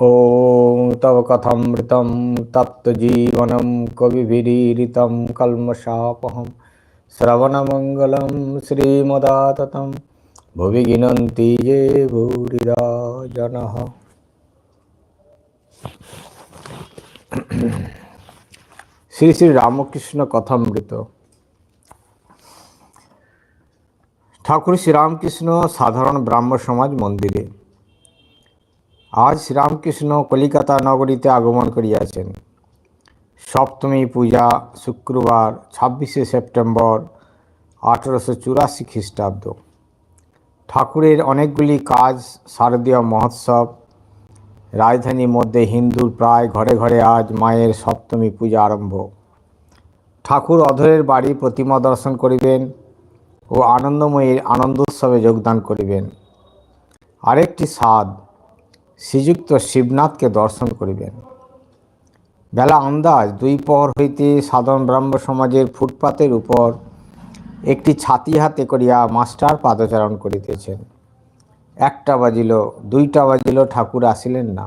ॐ तव कथमृतं तप्तजीवनं कविभिरीरितं कल्मषापहं श्रवणमङ्गलं श्रीमदाततं भुवि गिनन्ति ये भूरिदा जनः শ্রী শ্রী রামকৃষ্ণ কথামৃত ঠাকুর শ্রীরামকৃষ্ণ সাধারণ ব্রাহ্ম সমাজ মন্দিরে আজ শ্রীরামকৃষ্ণ কলিকাতা নগরীতে আগমন করিয়াছেন। সপ্তমী পূজা, শুক্রবার, ছাব্বিশে সেপ্টেম্বর, আঠেরোশো চুরাশি খ্রিস্টাব্দ। ঠাকুরের অনেকগুলি কাজ, শারদীয় মহোৎসব, রাজধানীর মধ্যে হিন্দুর প্রায় ঘরে ঘরে আজ মায়ের সপ্তমী পূজা আরম্ভ। ঠাকুর অধরের বাড়ি প্রতিমা দর্শন করিবেন ও আনন্দময়ীর আনন্দোৎসবে যোগদান করিবেন। আরেকটি স্বাদ শ্রীযুক্ত শিবনাথকে দর্শন করিবেন। বেলা আন্দাজ দুই পহর হইতে সাধারণ ব্রাহ্ম সমাজের ফুটপাতের উপর একটি ছাতি হাতে করিয়া মাস্টার পাদচারণ করিতেছেন। একটা বাজিল, দুইটা বাজিল, ঠাকুর আসিলেন না।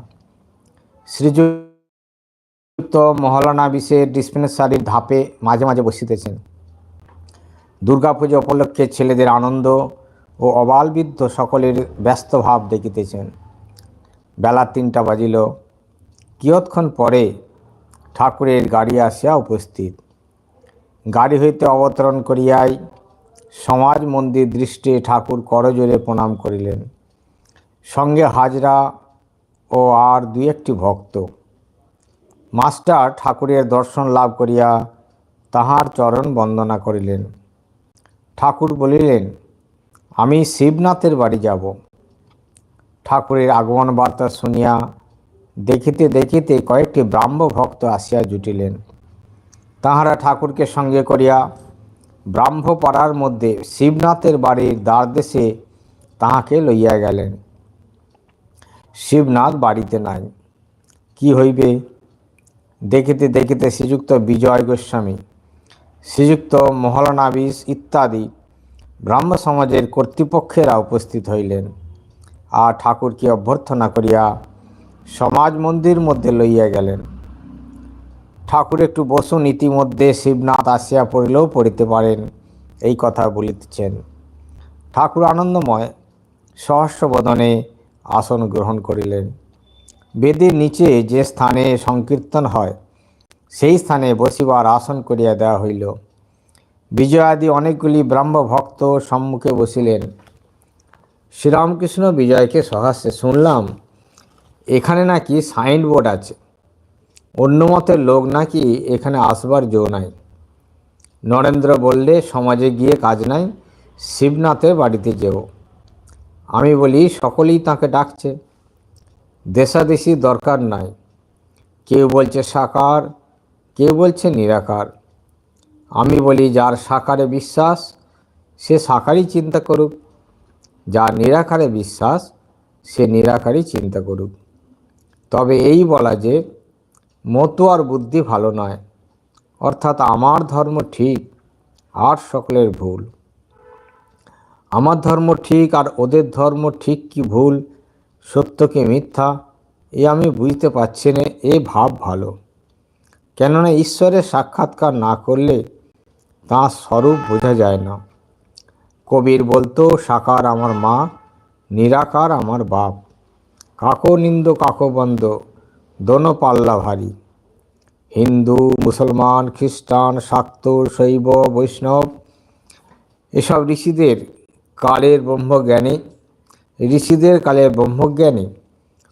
শ্রীযুক্ত মহলানা বিশের ডিসপেন্সারির ধাপে মাঝে মাঝে বসিতেছেন। দুর্গাপুজো উপলক্ষে ছেলেদের আনন্দ ও অবালবিদ্ধ সকলের ব্যস্ত ভাব দেখিতেছেন। বেলা তিনটা বাজিল। কিয়ৎক্ষণ পরে ঠাকুরের গাড়ি আসিয়া উপস্থিত। গাড়ি হইতে অবতরণ করিয়াই সমাজ মন্দির দৃষ্টে ঠাকুর করজোরে প্রণাম করিলেন। সঙ্গে হাজরা ও আর দুই একটি ভক্ত। মাস্টার ঠাকুরের দর্শন লাভ করিয়া তাহার চরণ বন্দনা করিলেন। ঠাকুর বলিলেন, আমি শিবনাথের বাড়ি যাব। ঠাকুরের আগমন বার্তা শুনিয়া দেখিতে দেখিতে কয়েকটি ব্রাহ্ম ভক্ত আসিয়া জুটিলেন। তাহারা ঠাকুরকে সঙ্গে করিয়া ব্রাহ্মপাড়ার মধ্যে শিবনাথের বাড়ির দ্বারদেশে তাহাকে লইয়া গেলেন। শিবনাথ বাড়িতে নাই। কি হইবে? দেখিতে দেখিতে শ্রীযুক্ত বিজয় গোস্বামী, শ্রীযুক্ত মহলানাবিস ইত্যাদি ব্রাহ্ম সমাজের কর্তৃপক্ষেরা উপস্থিত হইলেন। আর ঠাকুরকে অভ্যর্থনা করিয়া সমাজ মন্দির মধ্যে লইয়া গেলেন। ঠাকুর একটু বসুন, ইতিমধ্যে শিবনাথ আসিয়া পড়িলেও পড়িতে পারেন, এই কথা বলিতেছেন। ঠাকুর আনন্দময় সহস্র বদনে আসন গ্রহণ করিলেন। বেদের নিচে যে স্থানে সংকীর্তন হয়, সেই স্থানে বসিবার আসন করিয়া দেওয়া হইল। বিজয়াদি অনেকগুলি ব্রাহ্ম ভক্ত সম্মুখে বসিলেন। শ্রীরামকৃষ্ণ বিজয়কে সহাস্যে শুনলাম, এখানে নাকি সাইনবোর্ড আছে। অন্য মতের লোক নাকি এখানে আসবার জো নাই। নরেন্দ্র বললে, সমাজে গিয়ে কাজ নাই, শিবনাথের বাড়িতে যেও। আমি বলি, সকলেই তাকে ডাকছে। দেশাদেশি দরকার নাই। কেউ বলছে সাকার, কেউ বলছে নিরাকার। আমি বলি, যার সাকারে বিশ্বাস, সে সাকারই চিন্তা করুক। যার নিরাকারে বিশ্বাস, সে নিরাকারই চিন্তা করুক। তবে এই বলা যে মতো আর বুদ্ধি ভালো নয়, অর্থাৎ আমার ধর্ম ঠিক আর সকলের ভুল। আমার ধর্ম ঠিক আর ওদের ধর্ম ঠিক কি ভুল, সত্য কি মিথ্যা, এ আমি বুঝতে পারছি না, এ ভাব ভালো। কেননা ঈশ্বরের সাক্ষাৎকার না করলে তাঁর স্বরূপ বোঝা যায় না। কবির বলতো, সাকার আমার মা, নিরাকার আমার বাপ। কাকো নিন্দ, কাকো বন্ধ দোনো পাল্লা ভারী। হিন্দু, মুসলমান, খ্রিস্টান, শাক্ত, শৈব, বৈষ্ণব, এসব ঋষিদের কালের ব্রহ্মজ্ঞানী, ঋষিদের কালের ব্রহ্মজ্ঞানী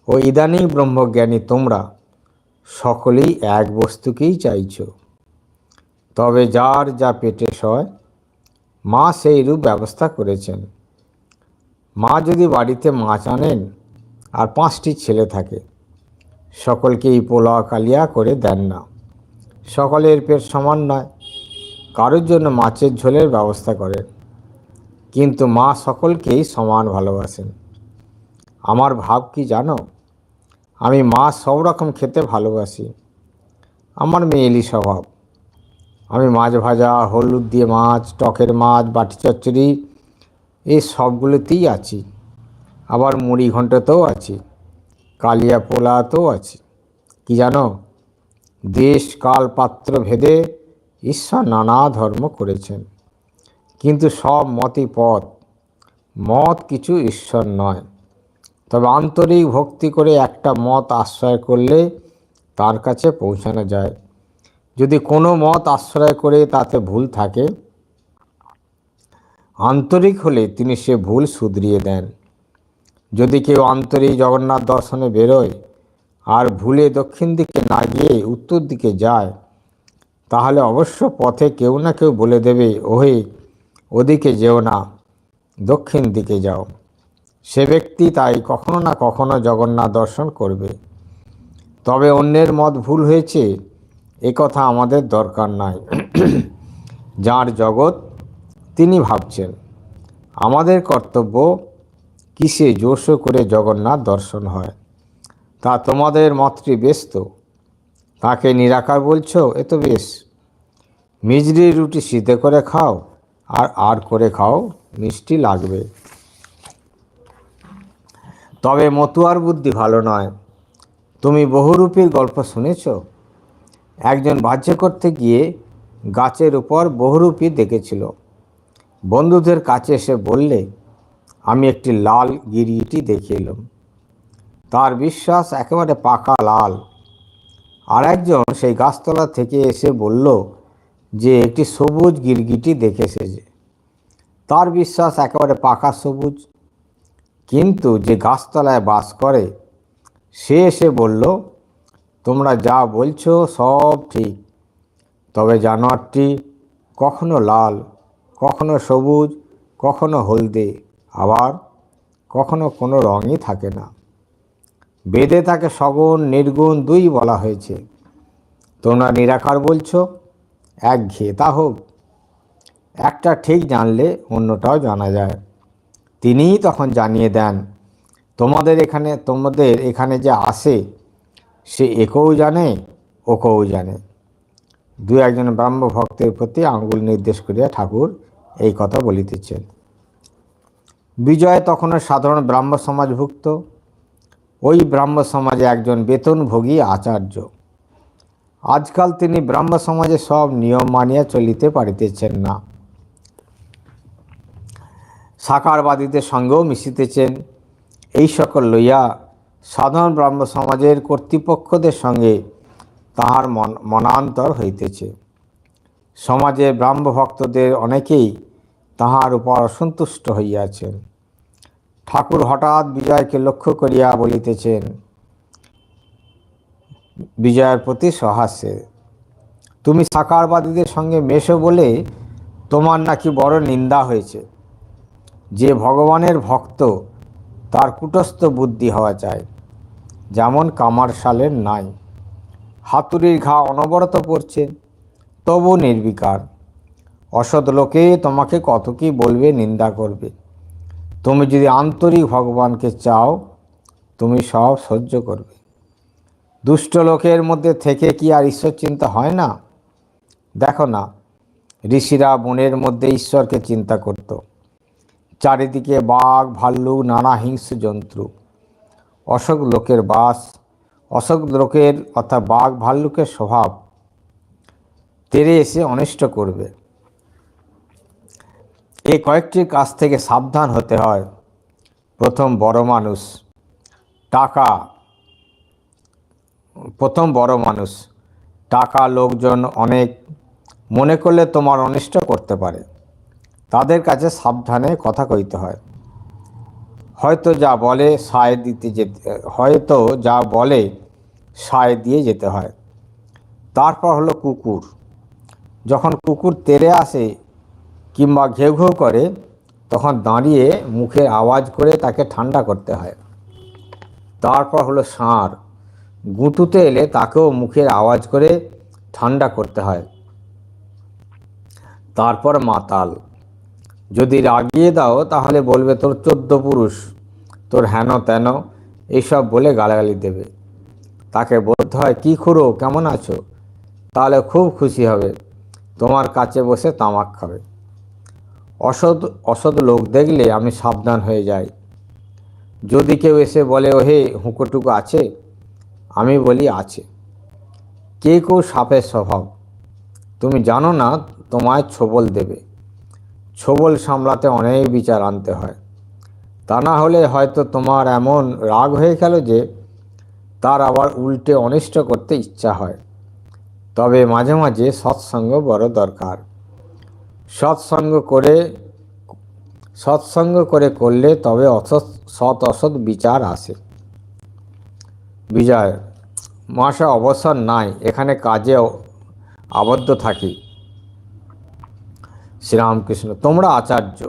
ও ইদানিং ব্রহ্মজ্ঞানী তোমরা সকলেই এক বস্তুকেই চাইছ। তবে যার যা পেটে সয় মা সেই রূপ ব্যবস্থা করেছেন। মা যদি বাড়িতে মাছ আনেন আর পাঁচটি ছেলে থাকে, সকলকেই পোলা কালিয়া করে দেন না। সকলের পেট সমান নয়, কারোর জন্য মাছের ঝোলের ব্যবস্থা করেন। কিন্তু মা সকলকেই সমান ভালোবাসেন। আমার ভাব কি জানো? আমি মাছ সব রকম খেতে ভালোবাসি। আমার মেয়েলি স্বভাব। আমি মাছ ভাজা, হলুদ দিয়ে মাছ, টকের মাছ, বাটি চচ্চড়ি এই সবগুলোতেই আছি। আবার মুড়ি ঘন্টাতেও আছি। কালিয়া পোলাতেও আছি। কি জানো? দেশ কাল পাত্র ভেদে ঈশ্বর নানা ধর্ম করেছেন। কিন্তু সব মতই পথ। মত কিছু ঈশ্বর নয়। তবে আন্তরিক ভক্তি করে একটা মত আশ্রয় করলে তার কাছে পৌঁছানো যায়। যদি কোনো মত আশ্রয় করে তাতে ভুল থাকে, আন্তরিক হলে তিনি সে ভুল শুধরিয়ে দেন। যদি কেউ আন্তরিক জগন্নাথ দর্শনে বেরোয় আর ভুলে দক্ষিণ দিকে না গিয়ে উত্তর দিকে যায়, তাহলে অবশ্য পথে কেউ না কেউ বলে দেবে, ওহে, ওদিকে যেও না, দক্ষিণ দিকে যাও। সে ব্যক্তি তাই কখনো না কখনো জগন্নাথ দর্শন করবে। তবে অন্যের মত ভুল হয়েছে এ কথা আমাদের দরকার নাই। যার জগৎ তিনি ভাবছেন। আমাদের কর্তব্য কিসে জোশ করে জগন্নাথ দর্শন হয়। তা তোমাদের মতটি বেশ তো। তাকে নিরাকার বলছো, এ তো বেশ। মিজরি রুটি শীতে করে খাও, আর আর করে খাও, মিষ্টি লাগবে। তবে মতুয়ার বুদ্ধি ভালো নয়। তুমি বহুরূপীর গল্প শুনেছ? একজন বাহ্য করতে গিয়ে গাছের উপর বহুরূপী দেখেছিল। বন্ধুদের কাছে এসে বললে, আমি একটি লাল গিরিটি দেখে এলাম। তার বিশ্বাস একেবারে পাকা লাল। আর একজন সেই গাছতলা থেকে এসে বলল যে, একটি সবুজ গিরগিটি দেখে এসেছে। তার বিশ্বাস একেবারে পাকা সবুজ। কিন্তু যে গাছতলায় বাস করে, সে এসে বলল তোমরা যা বলছো সব ঠিক। তবে জানোয়ারটি কখনো লাল, কখনো সবুজ, কখনো হলদে, আবার কখনো কোনো রঙই থাকে না। বেদে তাকে সগুণ, নির্গুণ দুই বলা হয়েছে। তোমরা নিরাকার বলছো, এক ঘেয়ে তা হোক। একটা ঠিক জানলে অন্যটাও জানা যায়। তিনিই তখন জানিয়ে দেন, তোমাদের এখানে তোমাদের এখানে যে আসে সে একেও জানে, ওকেও জানে। দু একজন ব্রাহ্ম ভক্তের প্রতি আঙ্গুল নির্দেশ করিয়া ঠাকুর এই কথা বলিতেছেন। বিজয় তখনও সাধারণ ব্রাহ্ম সমাজভুক্ত। ওই ব্রাহ্ম সমাজে একজন বেতনভোগী আচার্য। আজকাল তিনি ব্রাহ্ম সমাজে সব নিয়ম মানিয়া চলিতে পারিতেছেন না। সাকারবাদীদের সঙ্গেও মিশিতেছেন। এই সকল লইয়া সাধারণ ব্রাহ্ম সমাজের কর্তৃপক্ষদের সঙ্গে তাহার মন, মনান্তর হইতেছে। সমাজে ব্রাহ্ম ভক্তদের অনেকেই তাহার উপর অসন্তুষ্ট হইয়াছেন। ঠাকুর হঠাৎ বিজয়কে লক্ষ্য করিয়া বলিতেছেন, বিজয়ের প্রতি সহাস্যে, তুমি সাকারবাদীদের সঙ্গে মেশো বলে তোমার নাকি বড় নিন্দা হয়েছে। যে ভগবানের ভক্ত তার কুটস্থ বুদ্ধি হওয়া চায় যেমন কামার সালের নাই। হাতুড়ির ঘা অনবরত পড়ছে, তবু নির্বিকার। অসৎ লোকে তোমাকে কত কি বলবে, নিন্দা করবে। তুমি যদি আন্তরিক ভগবানকে চাও, তুমি সব সহ্য করবে। দুষ্ট লোকের মধ্যে থেকে কি আর ঈশ্বর চিন্তা হয় না? দেখো না, ঋষিরা বনের মধ্যে ঈশ্বরকে চিন্তা করত। চারিদিকে বাঘ, ভাল্লুক, নানা হিংস্র জন্তু। অশোক লোকের বাস, অশোক লোকের অর্থাৎ বাঘ, ভাল্লুকের স্বভাব তেরে এসে অনিষ্ট করবে। এই কয়েকটির কাছ থেকে সাবধান হতে হয়। প্রথম বড় মানুষ, টাকা। প্রথম বড় মানুষ, টাকা লোকজন অনেক মনে করলে তোমার অনিষ্ট করতে পারে। তাদের কাছে সাবধানে কথা কইতে হয়। হয়তো যা বলে সায় দিতে যেতে, হয়তো যা বলে সায় দিয়ে যেতে হয়। তারপর হলো কুকুর। যখন কুকুর তেরে আসে কিংবা ঘেউ ঘেউ করে, তখন দাঁড়িয়ে মুখে আওয়াজ করে তাকে ঠান্ডা করতে হয়। তারপর হলো ষাঁড়। গুঁতুতে এলে তাকেও মুখের আওয়াজ করে ঠান্ডা করতে হয়। তারপর মাতাল। যদি রাগিয়ে দাও, তাহলে বলবে তোর চোদ্দ পুরুষ, তোর হেন তেন, এইসব বলে গালাগালি দেবে। তাকে বলতে হয়, কী খুঁড়ো, কেমন আছো? তাহলে খুব খুশি হবে, তোমার কাছে বসে তামাক খাবে। অসৎ অসৎ লোক দেখলে আমি সাবধান হয়ে যাই। যদি কেউ এসে বলে ও হে হুঁকোটুকু আছে? আমি বলি, আছে। কে কেউ সাপের স্বভাব? তুমি জানো না, তোমায় ছোবল দেবে। ছোবল সামলাতে অনেক বিচার আনতে হয়। তা না হলে হয়তো তোমার এমন রাগ হয়ে গেল যে তার আবার উল্টে অনিষ্ট করতে ইচ্ছা হয়। তবে মাঝে মাঝে সৎসঙ্গ বড় দরকার। সৎসঙ্গ করে সৎসঙ্গ করে করলে তবে অসৎ, সৎ অসৎ বিচার আসে। বিজয়, মহাশয় অবসর নাই, এখানে কাজে আবদ্ধ থাকি। শ্রীরামকৃষ্ণ, তোমরা আচার্য।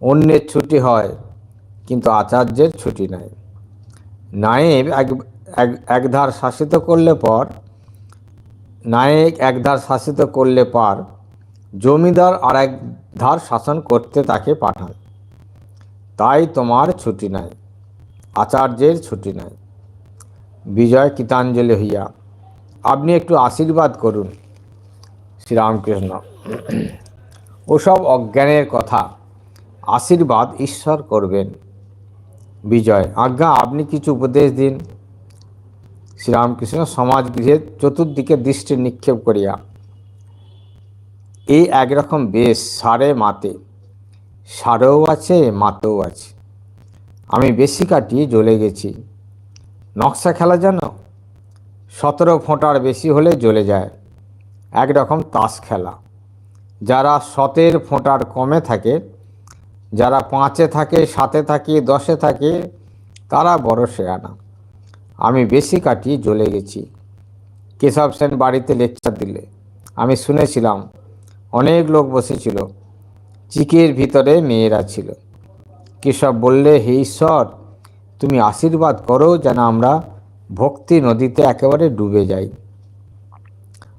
অন্যের ছুটি হয়, কিন্তু আচার্যের ছুটি নাই। নায়েব এক, এক- একধার শাসিত করলে পর নায়েক একধার শাসিত করলে পার, জমিদার আর এক ধার শাসন করতে তাকে পাঠান তাই তোমার ছুটি নাই, আচার্যের ছুটি নাই। বিজয় কীতাঞ্জলি হইয়া, আপনি একটু আশীর্বাদ করুন। শ্রীরামকৃষ্ণ। ওসব অজ্ঞানের কথা। আশীর্বাদ ঈশ্বর করবেন। বিজয়। আজ্ঞা, আপনি কিছু উপদেশ দিন। শ্রীরামকৃষ্ণ সমাজ গৃহের চতুর্দিকে দৃষ্টি নিক্ষেপ করিয়া, এই একরকম বেশ, সারে মাতে। সারেও আছে, মাতেও আছে। আমি বেশি কাটিয়ে জ্বলে গেছি। নকশা খেলা জানো? সতেরো ফোঁটার বেশি হলে জ্বলে যায়। একরকম তাস খেলা। যারা সতের ফোঁটার কমে থাকে, যারা পাঁচে থাকে, সাতে থাকে, দশে থাকে, তারা বড় শেয়ানা। আমি বেশি কাটিয়ে জ্বলে গেছি। কেশব সেন বাড়িতে লেকচার দিলে। আমি শুনেছিলাম, অনেক লোক বসেছিল। চিকের ভিতরে মেয়েরা ছিল। কেশব বললে, হে ঈশ্বর, তুমি আশীর্বাদ করো যেন আমরা ভক্তি নদীতে একেবারে ডুবে যাই।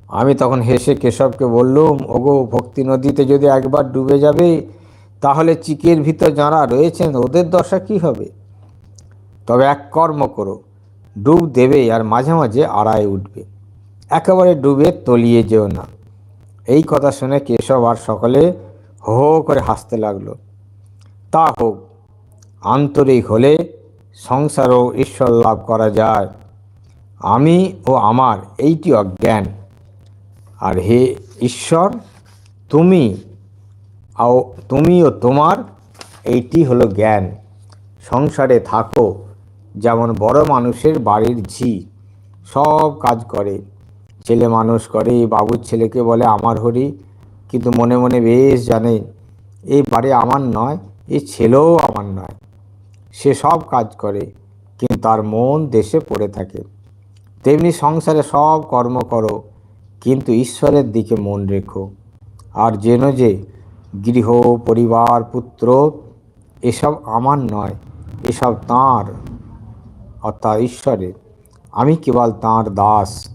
আমি তখন হেসে কেশবকে বললুম, ওগো ভক্তি নদীতে যদি একবার ডুবে যাবে, তাহলে চিকের ভিতর যাঁরা রয়েছেন, ওদের দশা কি হবে? তবে এক কর্ম করো, ডুব দেবে আর মাঝে মাঝে আড়ায় উঠবে। একেবারে ডুবে তলিয়ে যেও না। এই কথা শুনে কেশব আর সকলে হো করে হাসতে লাগল। তা হোক, আন্তরিক হলে সংসারও ঈশ্বর লাভ করা যায়। আমি ও আমার এইটি অজ্ঞান। আর হে ঈশ্বর, তুমি আও তুমি ও তোমার, এইটি হলো জ্ঞান। সংসারে থাকো, যেমন বড় মানুষের বাড়ির ঝি, সব কাজ করে। ছেলে মানুষ করে, বাবুর ছেলেকে বলে আমার হরি, কিন্তু মনে মনে বেশ জানে, এই বাড়ি আমার নয়, এই ছেলেও আমার নয়। সে সব কাজ করে, কিন্তু তার মন দেশে পড়ে থাকে। তেমনি সংসারে সব কর্ম করো কিন্তু ঈশ্বরের দিকে মন রেখো। আর যেন যে গৃহ, পরিবার, পুত্র, এসব আমার নয়, এসব তাঁর, অর্থাৎ ঈশ্বরের। আমি কেবল তাঁর দাস।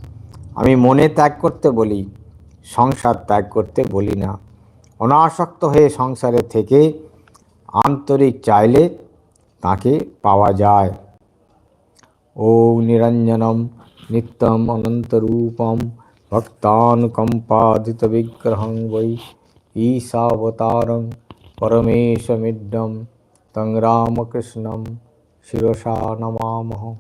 আমি মনে ত্যাগ করতে বলি, সংসার ত্যাগ করতে বলি না। অনাসক্ত হয়ে সংসারে থেকে আন্তরিক চাইলে তাকে পাওয়া যায়। ও নিরঞ্জনম নিত্যম অনন্তরূপম ভক্তানুকম্পাদিতবিগ্রহং বৈ ঈশাবতারং পরমেশমিড্ডম তং রামকৃষ্ণম শিরসা নমামহ